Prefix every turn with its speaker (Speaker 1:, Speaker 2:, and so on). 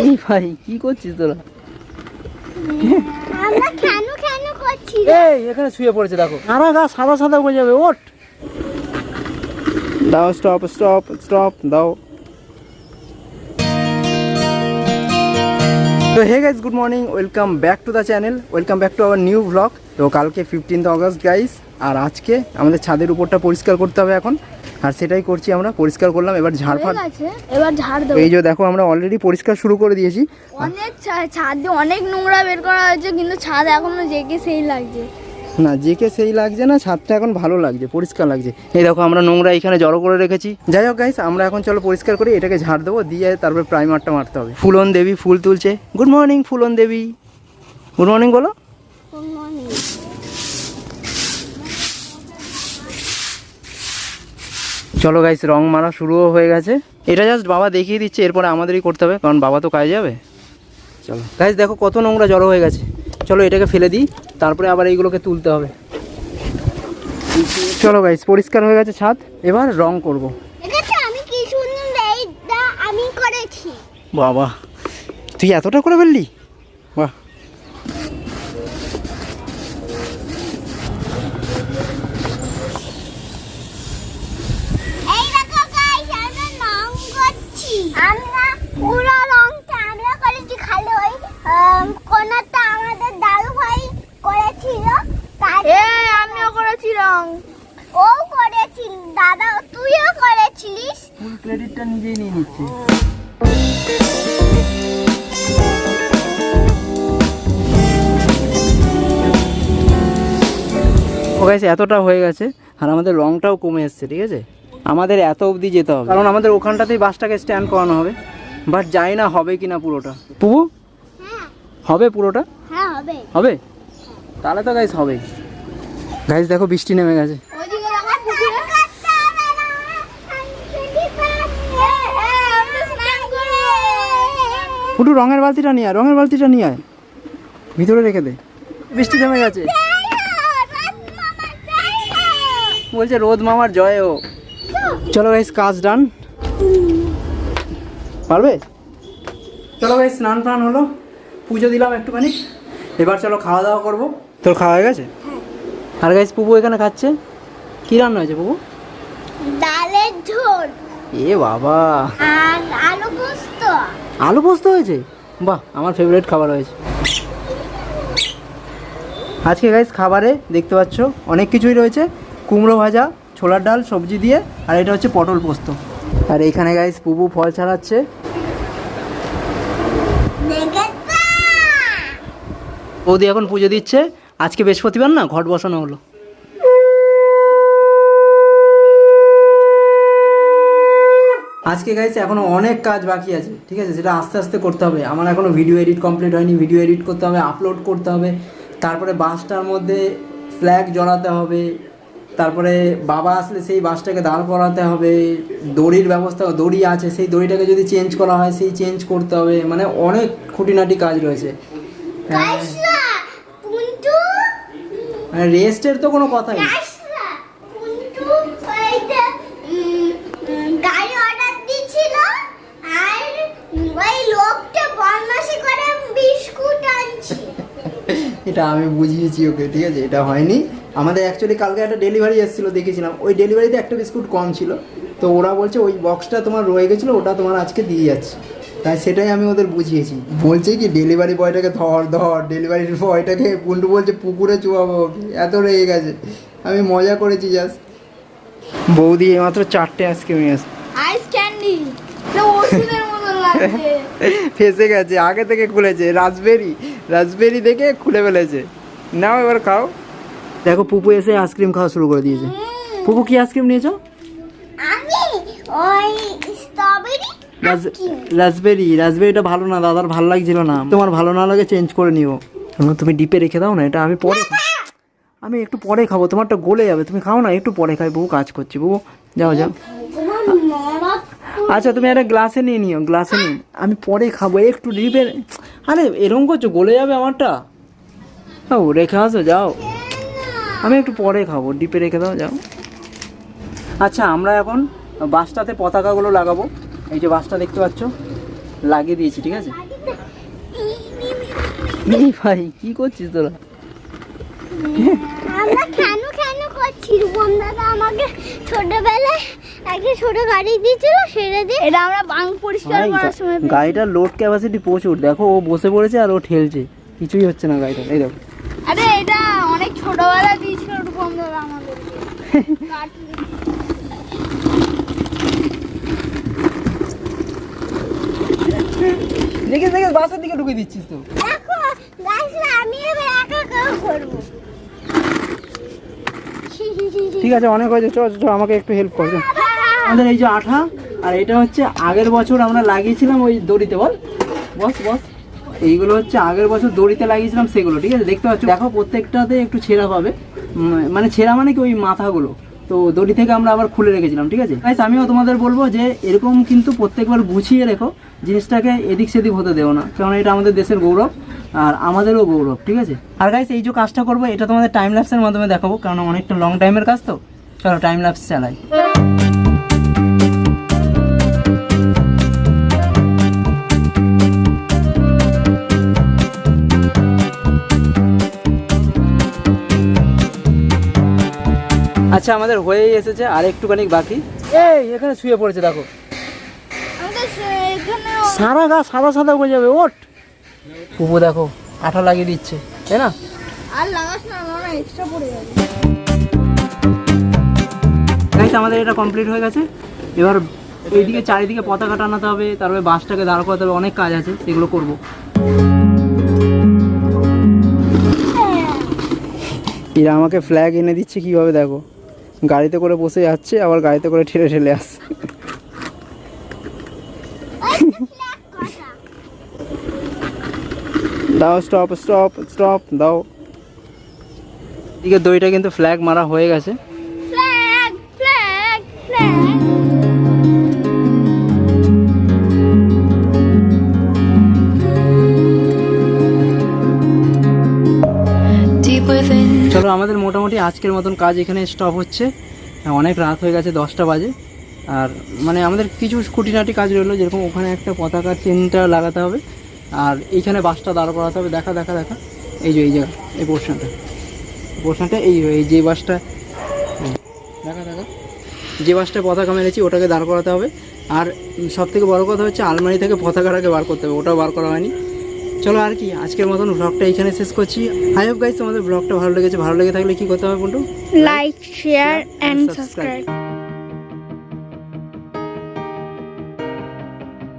Speaker 1: এই ভাই কি করছিস তোরা? এই এখানে শুয়ে পড়েছে দেখো। সারা গা সাদা সাদা হয়ে যাবে ওঠ। দাও স্টপ স্টপ স্টপ দাও। তো hey guys good morning welcome back to the channel welcome back to our new blog তো কালকে ফিফটিন্থ অগস্ট গাইস আর আজকে আমাদের ছাদের উপরটা পরিষ্কার করতে হবে এখন। আর সেটাই করছি আমরা পরিষ্কার করলাম এবার ঝাড়ফাড়
Speaker 2: আছে এবার ঝাড় দেবো।
Speaker 1: এই যে দেখো আমরা অলরেডি পরিষ্কার শুরু করে দিয়েছি।
Speaker 2: অনেক ছাদ দিয়ে অনেক নোংরা বের করা হয়েছে কিন্তু ছাদ এখনও জেগে সেই লাগছে।
Speaker 1: না জেকে সেই লাগছে না ছাদটা এখন ভালো লাগছে পরিষ্কার লাগছে। এই দেখো আমরা নোংরা এখানে জড়ো করে রেখেছি। যাই হোক গাইস আমরা এখন চলো পরিষ্কার করি এটাকে ঝাড় দেবো দিয়ে তারপরে প্রাইমারটা মারতে হবে। ফুলন দেবী ফুল তুলছে। Good morning Phoolan Devi. Good morning বলো। চলো গাইস রং মারা শুরুও হয়ে গেছে। এটা জাস্ট বাবা দেখিয়ে দিচ্ছে এরপরে আমাদেরই করতে হবে কারণ বাবা তো কাজে যাবে। চলো। গাইস দেখো কত নোংরা জড়ো হয়ে গেছে। চলো এটাকে ফেলে দিই তারপরে আবার এইগুলোকে তুলতে হবে। চলো গাইস পরিষ্কার হয়ে গেছে ছাদ এবার রং করব।
Speaker 2: দেখেছ আমি কি সুন্দর এইটা আমি করেছি।
Speaker 1: বাবা তুই এতটা করে ফেললি বাহ
Speaker 2: এই দেখো গাইস আমরা রং করছি আমরা পুরো রংটা আমরা করেছি খালি ওই আম, কোনাটা আমাদের দাদু ভাই করেছিল এ আমিও করেছি রং ও করেছিল দাদা তুইও করেছিলিস
Speaker 1: ফুল ক্রেডিটটা নিজেই নিয়ে নিচ্ছে। ও গাইস এতটা হয়ে গেছে আর আমাদের রংটাও কমে এসছে ঠিক আছে? আমাদের এত অবধি যেতে হবে। কারণ আমাদের ওখানটাতেই বাসটাকে স্ট্যান্ড করানো হবে। বাট যাই না হবে কিনা পুরোটা। পুবু
Speaker 2: হ্যাঁ।
Speaker 1: হবে পুরোটা?
Speaker 2: হ্যাঁ হবে।
Speaker 1: হবে? তাহলে তো গাইস হবে গাইস দেখো বৃষ্টি নেমে গেছে
Speaker 2: ওইদিকে আমার পুকুরে করতে হবে না আমরা স্নান করব
Speaker 1: ফুটু রঙের বালতিটা নিয়ে আয় রঙের বালতিটা নিয়ে আয়। ভিতরে রেখে দে। বৃষ্টি থেমে গেছে। বলছে রোদ মামার জয় ও চলো গাইস কাজ ডান পারবে? চলো গাইস স্নান টান হলো। পুজো দিলাম একটুখানি। এবার চলো খাওয়া দাওয়া করব। তোর খাওয়া হয়ে গেছে? আর গাইস পুপু এখানে খাচ্ছে। কি রান্না হয়েছে পুপু?
Speaker 2: ডালের ঝোল।
Speaker 1: এ বাবা।
Speaker 2: আর আলু পোস্ত।
Speaker 1: আলু পোস্ত হয়েছে? বাহ, আমার ফেভারিট খাবার হয়েছে। আজকে গাইস খাবারে দেখতে পাচ্ছ, অনেক কিছুই রয়েছে। কুমড়ো ভাজা, ছোলার ডাল, সবজি দিয়ে, আর এটা হচ্ছে পটল পোস্ত। আর এইখানে গাইস পুপু ফল ছাড়াচ্ছে। বৌদি এখন পুজো দিচ্ছে। আজকে বৃহস্পতিবার না, ঘট বসানো হলো। আজকে গাইছে এখনও অনেক কাজ বাকি আছে ঠিক আছে? সেটা আস্তে আস্তে করতে হবে। আমার এখনও ভিডিও এডিট কমপ্লিট হয়নি ভিডিও এডিট করতে হবে আপলোড করতে হবে। তারপরে বাসটার মধ্যে ফ্ল্যাগ জড়াতে হবে। তারপরে বাবা আসলে সেই বাসটাকে দাঁড় করাতে হবে। দড়ির ব্যবস্থা দড়ি আছে সেই দড়িটাকে যদি চেঞ্জ করা হয় সেই চেঞ্জ করতে হবে। মানে অনেক খুঁটিনাটি কাজ রয়েছে। হ্যাঁ মানে রেস্টের তো কোনো কথাই নেই
Speaker 2: কাশলা পুন্টু ওইটা উম, উম, গাড়ি অর্ডার দিছিল আর ওই লোকটা বদমাশি করে বিস্কুট আনছে
Speaker 1: এটা আমি বুঝিয়েছি ওকে ঠিক আছে? এটা হয়নি। আমাদের অ্যাকচুয়ালি কালকে একটা ডেলিভারি এসেছিল দেখেছিলাম ওই ডেলিভারিতে একটা বিস্কুট কম ছিল। তো ওরা বলছে ওই বক্সটা তোমার রয়ে গেছিল ওটা তোমার আজকে দিয়ে যাচ্ছে। তাই সেটাই আমি ওদের বুঝিয়েছি। বলছে কি ডেলিভারি বয়টাকে ধর ধর ডেলিভারি বয়টাকে পুন্টু বলছে পুকুরে চুয়াবো এত রয়ে গেছে। আমি মজা করেছি জাস্ট বৌদি এইমাত্র চারটে নিয়ে আসবে
Speaker 2: আইস ক্যান্ডি
Speaker 1: ফেসে গেছে আগে থেকে খুলেছে রাসবেরি রাসবেরি দেখে খুলে ফেলেছে। নাও এবার খাও। দেখো পুপু এসে আইসক্রিম খাওয়া শুরু করে দিয়েছে। পুপু কি আইসক্রিম নিয়েছো?
Speaker 2: আমি ওই স্ট্রবেরি
Speaker 1: রাসবেরি রাসবেরিটা ভালো না দাদার ভালো লাগছিল না। তোমার ভালো না লাগে চেঞ্জ করে নিও। শোনো, তুমি ডিপে রেখে দাও না এটা আমি পরে। আমি একটু পরে খাব তোমারটা গলে যাবে। তুমি খাও না একটু পরে খাই বউ কাজ করছি। বউ যাও যাও। আচ্ছা তুমি একটা গ্লাসে নিয়ে নিও গ্লাসে নিয়ে। আমি পরে খাব, একটু ডিপে আরে, এরকম করছ, গলে যাবে আমারটা? ও রেখে আসো, যাও। আমি একটু পরে খাব, ডিপে রেখে দাও, যাও। আচ্ছা আমরা এখন বাসটাতে পতাকাগুলো লাগাবো। এই যে বাসটা দেখতে পাচ্ছ, লাগিয়ে দিয়েছি, ঠিক আছে? ভাই, কি করছিস তোরা?
Speaker 2: আমরা করছি? দাদা আমাকে ছোটবেলায় একটা ছোট গাড়ি দিয়েছিল সেটা দিয়ে এটা আমরা বাং পরিষ্কার করার সময়
Speaker 1: গাড়িটার লোড ক্যাপাসিটি প্রচুর। দেখো ও বসে পড়েছে আর ও ঠেলছে। কিছুই হচ্ছে না গাড়িটা। এই দেখো।
Speaker 2: আরে এটা অনেক ছোটবেলা দিয়েছিল রূপম দাদা আমাদের
Speaker 1: দেখে দেখে বাসের দিকে ঢুকে দিচ্ছিস তো।
Speaker 2: দেখো গাছটা আমি এবার একা একা করব।
Speaker 1: ঠিক আছে অনেক হয়েছে। চ চ, চ আমাকে একটু হেল্প কর। আমাদের এই যে আঠা, আর এটা হচ্ছে আগের বছর আমরা লাগিয়েছিলাম ওই দড়িতে, বল। বস বস। এইগুলো হচ্ছে আগের বছর দড়িতে লাগিয়েছিলাম সেগুলো, ঠিক আছে? দেখতে পাচ্ছ? দেখো, প্রত্যেকটাতে একটু ছেঁড়া পাবে। মানে ছেঁড়া মানে কি ওই মাথাগুলো? তো দড়ি থেকে আমরা আবার খুলে রেখেছিলাম, ঠিক আছে? গাইস আমিও তোমাদের বলব যে এরকম কিন্তু প্রত্যেকবার গুছিয়ে রেখো, জিনিসটাকে এদিক সেদিক হতে দেও না। কারণ এটা আমাদের দেশের গৌরব, আর আমাদেরও গৌরব, ঠিক আছে? আর গাইস এই যে কাজটা করব, এটা তোমাদের টাইম ল্যাপসের মাধ্যমে দেখাবো কারণ অনেকটা লং টাইমের কাজ তো। চলো টাইম ল্যাপস চালাই। আচ্ছা আমাদের হয়েই এসেছে আর একটুখানি বাকি। এই এখানে শুয়ে পড়েছে দেখো।
Speaker 2: আমাদের এখানে
Speaker 1: সারা গা সাদা সাদা হয়ে যাবে ওট পুপু দেখো আঠা লাগিয়ে দিচ্ছে তাই না?
Speaker 2: আর লাগাস না এক্সট্রা পড়ে যাবে।
Speaker 1: আমাদের এটা কমপ্লিট হয়ে গেছে। এবার এইদিকে চারিদিকে পতাকা টানাতে হবে তারপরে বাসটাকে দাঁড় করাতে হবে অনেক কাজ আছে সেগুলো করব। এরা আমাকে ফ্ল্যাগ এনে দিচ্ছে কীভাবে দেখো। গাড়িতে করে বসে যাচ্ছে আবার গাড়িতে করে ঠেলে ঠেলে আসছে। দাও স্টপ স্টপ স্টপ দাও। এদিকে দইটা কিন্তু ফ্ল্যাগ মারা হয়ে গেছে।
Speaker 2: ফ্ল্যাগ ফ্ল্যাগ ফ্ল্যাগ
Speaker 1: চলো, আমাদের মোটামুটি আজকের মতন কাজ এখানে স্টপ হচ্ছে। অনেক রাত হয়ে গেছে, দশটা বাজে। আর মানে আমাদের কিছু খুঁটিনাটি কাজ রইল, যেরকম ওখানে একটা পতাকা চেনটা লাগাতে হবে, আর এইখানে বাসটা দাঁড় করাতে হবে। দেখা দেখা দেখা। এই যে, এই জায়গা এই পোর্শনটা পোর্শনটা এই এই যে বাসটা, দেখা দেখা। যে বাসটা পতাকা মেরেছি, ওটাকে দাঁড় করাতে হবে। আর সব থেকে বড় কথা হচ্ছে, আলমারি থেকে পতাকাটাকে বার করতে হবে। ওটাও বার করা হয়নি। চলো আর কি আজকের মতন ব্লগটা এখানে শেষ করছি। আই হোপ গাইস তোমাদের ব্লগটা ভালো লেগেছে ভালো লেগে থাকলে কি করতে হবে বন্ধু
Speaker 2: লাইক শেয়ার এন্ড সাবস্ক্রাইব